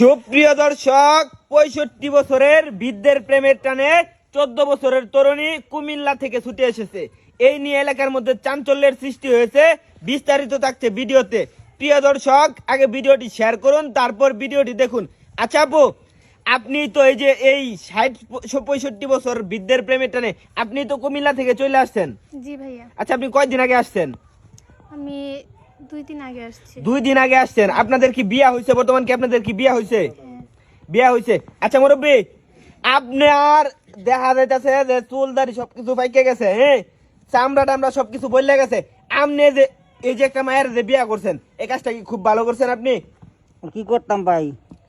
সুপ্রিয় দর্শক পঁয়ষট্টি বছরের বৃদ্ধের প্রেমের টানে চোদ্দ বছরের তরুণী কুমিল্লা থেকে ছুটে এসেছে। এই নিয়ে এলাকার মধ্যে চাঞ্চল্যের সৃষ্টি হয়েছে বিস্তারিত থাকছে ভিডিওতে। প্রিয় দর্শক আগে ভিডিওটি শেয়ার করুন তারপর ভিডিওটি দেখুন। আচ্ছা আপু আপনি তো এই যে এই ষাট পঁয়ষট্টি বছর বৃদ্ধের প্রেমের টানে আপনি তো কুমিল্লা থেকে চলে আসছেন। জি ভাইয়া। আচ্ছা আপনি কয়দিন আগে আসছেন? আমি দুই দিন আগে আসছি। দুই দিন আগে আসছেন। আপনাদের কি বিয়া হয়েছে বর্তমান? কি আপনাদের কি বিয়া হয়েছে হ্যাঁ। বিয়া হয়েছে আচ্ছা মুরব্বী আপনার দেখা যাইতেছে যে চুল দাড়ি সবকিছু পাইকে গেছে হ্যাঁ চামড়া টামড়া সবকিছু বললে গেছে। আপনি যে এই যে একটা মায়ের যে বিয়া করছেন এই কাজটা কি খুব ভালো করছেন আপনি? কি করতাম ভাই?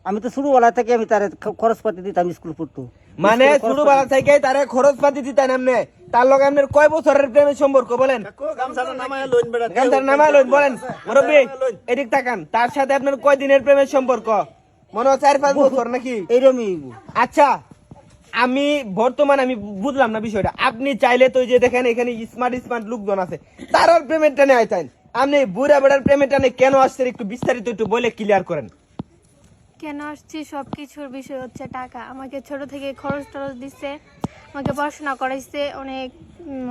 আমি তো শুরু ছোটবেলা থেকে আমি তার খরচ পাতি দিতাম স্কুল পড়তো। মানে স্কুলে খরচ ছোট বেলা থেকে তারে খরচ পাতি দিতেন আপনি তার লগে আপনার কয় বছরের প্রেমের সম্পর্ক বলেন? গামছার নামায় লইন বলেন। মুরব্বী এদিক তাকান। তার সাথে আপনার কয় দিনের প্রেমের সম্পর্ক? মনে হয় চার পাঁচ বছর নাকি? এইরকমই আচ্ছা আমি বর্তমান আমি বুঝলাম না বিষয়টা। আপনি চাইলে তো যে দেখেন এখানে স্মার্ট স্মার্ট লোকজন আছে। তার আর প্রেমের টানে আইতেন আপনি বুড়া বেড়ার প্রেমের টানে কেন আসছেন? একটু বিস্তারিত একটু বলে ক্লিয়ার করেন। কেন আসছি? সব কিছুর বিষয় হচ্ছে টাকা। আমাকে ছোট থেকে খরচ টরচ দিচ্ছে আমাকে পড়াশোনা করাইছে অনেক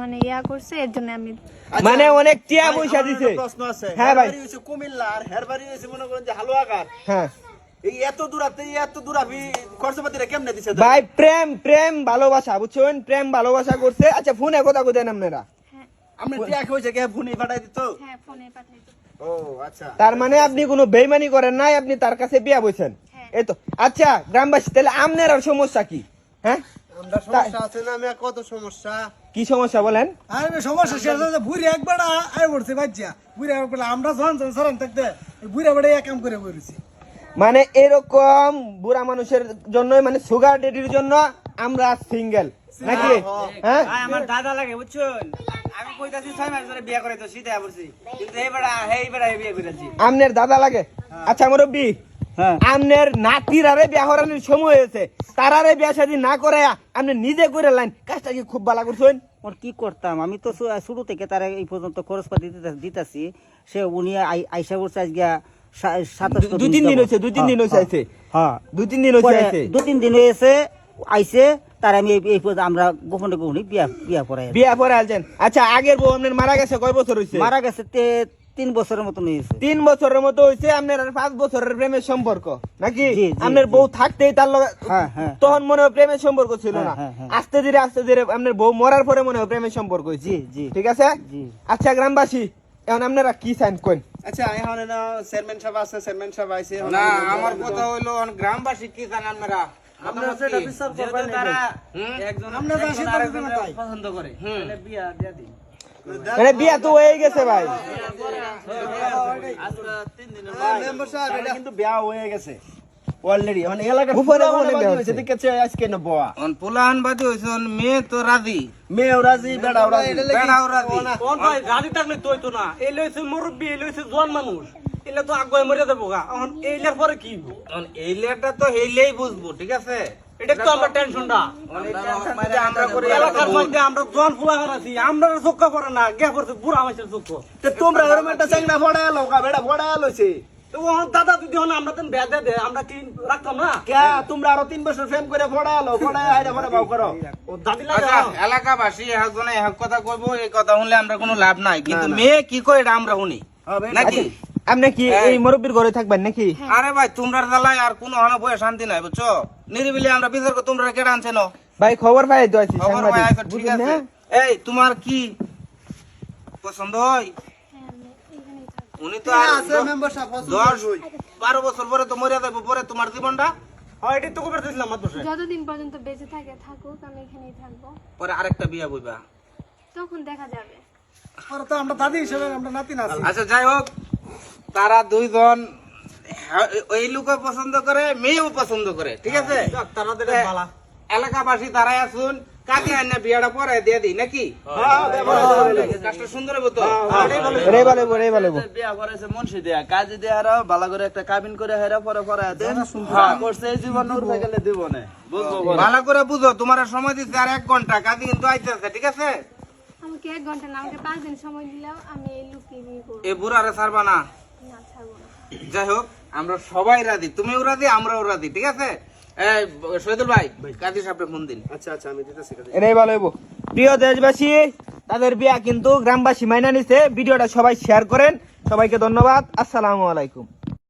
মানে ইয়া করছে এর জন্য আমি মানে অনেক টিয়া পয়সা দিছে। প্রশ্ন আছে। হ্যাঁ ভাই। হইছে কুমিল্লা আর হেরবাড়ি হইছে মনে করেন যে হালুয়াঘাট। হ্যাঁ। এই এত দূরাতে এত দূর আপনি খরচপাতিটা কেমনে দিছে? ভাই প্রেম প্রেম ভালোবাসা বুঝছেন? প্রেম ভালোবাসা করছে। আচ্ছা ফোন ফোনে কথা কোথায় আপনারা। আপনি টিয়া হইছে কে ফোনে পাঠাই দিত। হ্যাঁ ফোনে পাঠাইতো ও আচ্ছা। তার মানে আপনি কোনো বেইমানি করেন নাই আপনি তার কাছে বিয়া বইছেন? হ্যাঁ। এই তো আচ্ছা গ্রামবাসী তাহলে আপনার আর সমস্যা কি? হ্যাঁ? আমরা সমস্যা আছে না আমি কত সমস্যা? কি সমস্যা বলেন? আরে সমস্যা শেষ হয়েছে বুড়ি একবার আয় পড়ছে বাচ্চা বুড়ি একবার আমরা যখন যখন সরান থাকতে বুড়া বেড়ে এক কাম করে মানে এরকম বুড়া মানুষের জন্য মানে সুগার ডেডির জন্য আমরা সিঙ্গেল নাকি? হ্যাঁ। আমার দাদা লাগে বুঝছেন? আমি কইতাছি ছয় মাস ধরে বিয়া করে তো শীতে পড়ছি। কিন্তু এই বেড়া এই বেড়া বিয়ে করেছি আমনের দাদা লাগে? আচ্ছা মুরব্বী হ্যাঁ। আমনের নাতির আরে বিয়া হরানোর সময় হয়েছে। তারারে বিয়া শাদী না করে আপনি নিজে করে লাইন কাজটা কি খুব ভালো করছেন? ওর কি করতাম? আমি তো শুরু থেকে তার এই পর্যন্ত খরচ পাতি দিতে- দিতাছি। সে উনি আই- আইসা বলছে আজকে দুই তিন দিন হয়েছে দুই তিন দিন হয়েছে হ্যাঁ। দুই তিন দিন হয়েছে পরে আইছে। দু তিন দিন হয়েছে আইসে তার আমি এই- আমরা গোপনে গোপনে বিয়া বিয়া পড়াই বিয়া পরে আলছেন আচ্ছা আগের বউ আপনার মারা গেছে কয় বছর হয়েছে মারা গেছে তে- তিন বছরের মতন হয়েছে তিন বছরের মতো হয়েছে আপনার পাঁচ বছরের প্রেমের সম্পর্ক নাকি? আপনার বউ থাকতেই তার লগে হ্যাঁ, হ্যাঁ। তখন মনে হয় প্রেমের সম্পর্ক ছিল না। হ্যাঁ। আস্তে ধীরে আস্তে ধীরে আপনার বউ মরার পরে মনে হয় প্রেমের সম্পর্ক জি, জি। ঠিক আছে? আচ্ছা গ্রামবাসী এখন আপনারা কি সাইন করেন? আচ্ছা এখন না চেয়ারম্যান সাহেব আছে চেয়ারম্যান সাহেব আইছে না আমার কথা হইল গ্রামবাসী কি জানেন আপনারা? আপনারা সেটা বিচার করবেন যেহেতু তারা একজন আমরা যা একজন সিদ্ধান্ত আরেকজনের দিবেন তাই। পছন্দ করে। বিয়া দিয়া দিই মানে বিয়া তো হয়ে গেছে ভাই। মেম্বার সাহেব এটা কিন্তু বিয়া হয়ে গেছে। অলরেডি মানে এলাকার উপরে মনে হয়েছে। দেখেছে আজকে না বয়া। অন পোলাহান বাদী হইছে অন মেয়ে তো রাজি। মেয়ে রাজি। বেড়া রাজি বেড়াও রাজি। কোন ভাই গাড়ি থাকলে তুই তো না। এই লইছে মুরব্বী এই লইছে জোয়ান মানুষ। এলে তো আগুয়ে মরে যাব গা। এখন এইলার পরে কি? অন তো হেইলেই বুঝব ঠিক আছে? এটা তো আমরা টেনশনটা অন এই tension যদি আমরা করি এলাকার মধ্যে আমরা জোয়ান ফুলাগার আছি আমরা চোখ পড়ে না গে পড়ছে বুড়া মাসের চোখ। তোমরা ওরকম একটা চেংড়া ফড়া এলো বেড়া ফড়া এলোছে দাদা যদি হন আমরা তো বেদে দে আমরা কি রাখতাম না? কে তোমরা আরও তিন বছর করে ফড়া এলো ফড়া আইরা ফড়া বাউ করো। ও দাদি লাগে আচ্ছা এলাকাবাসী একজনে এক কথা কইবো এই কথা শুনলে আমরা কোনো লাভ নাই। কিন্তু মেয়ে কি কই এটা আমরা শুনি? নাকি? আপনি কি এই। মুরব্বীর ঘরে থাকবেন নাকি? আরে ভাই তোমরা জ্বালায় আর কোনো হন বয়ে শান্তি নাই বুঝছ? নিরিবিলি আমরা বিচার করি তোমরা কেটে আনছে না ভাই খবর পাই তো আছি খবর আচ্ছা, ঠিক আছে। এই তোমার কি পছন্দ হয়? হ্যাঁ উনি তো আর আছে মেম্বার সাহেব পছন্দ দশ বারো বছর পরে তো মরে যাব পরে তোমার জীবনটা? হয় এটা তো কবে দিছিলাম মাত্র যতদিন পর্যন্ত বেঁচে থাকে থাকুক আমি এখানেই থাকব। পরে আরেকটা বিয়া বইবা। তখন দেখা যাবে। আর তো আমরা দাদি হিসেবে আমরা নাতি না আচ্ছা যাই হোক। তারা দুইজন হ্যাঁ, ওই লোকে পছন্দ করে মেয়েও পছন্দ করে ঠিক আছে? এ, বালা। এলাকাবাসী তারাই আসুন কাকে আনে বিয়াটা পরে দিয়ে দিই নাকি? কাজটা সুন্দর হবে তো? রে বলে রে বলে বিয়া করেছে মুন্সি দেয়া কাজী দেয়ার ভালো করে একটা কাবিন করে হেরা পরে পরে করছে এই জীবন উঠে গেলে দিব না ভালো করে বুঝো তোমার সময় দিচ্ছে আর এক ঘণ্টা কাজে কিন্তু আইতেছে ঠিক আছে? আমাকে এক ঘণ্টা না আমাকে পাঁচ দিন সময় দিলেও আমি লুকিয়ে এ বুড়ারে ছাড়বো না। যাই হোক আমরা সবাই রাজি তুমিও রাজি আমরাও রাজি ঠিক আছে? শহীদুল ভাই কাজী সাহেবকে ফোন দিন। এটাই ভালো হইব। প্রিয় দেশবাসী তাদের বিয়া কিন্তু গ্রামবাসী মাইনা নিছে। ভিডিওটা সবাই শেয়ার করেন। সবাইকে ধন্যবাদ। আসসালামু আলাইকুম।